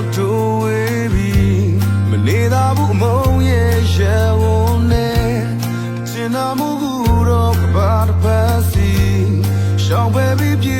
တော့တိုးဝေးပြီမနေသာဘူးအမုံရဲ့ရဲဝုန်းနဲ့ကျင်နာမှုကတော့ကဘာတစ်ဖက်စီရှောင်ပဲပြီးပြေ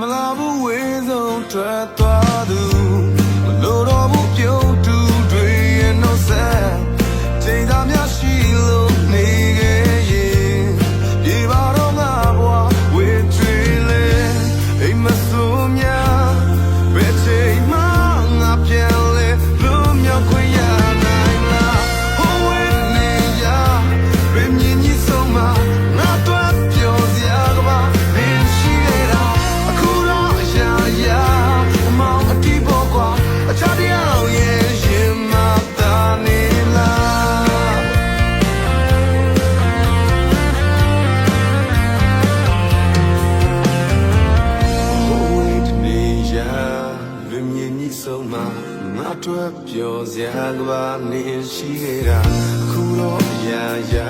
မလာဘူးဝေးဆုံးထွက်သွား ငါတို့ပြောစရာကဘာနေရှိခဲ့တာခုတော့အရာရာ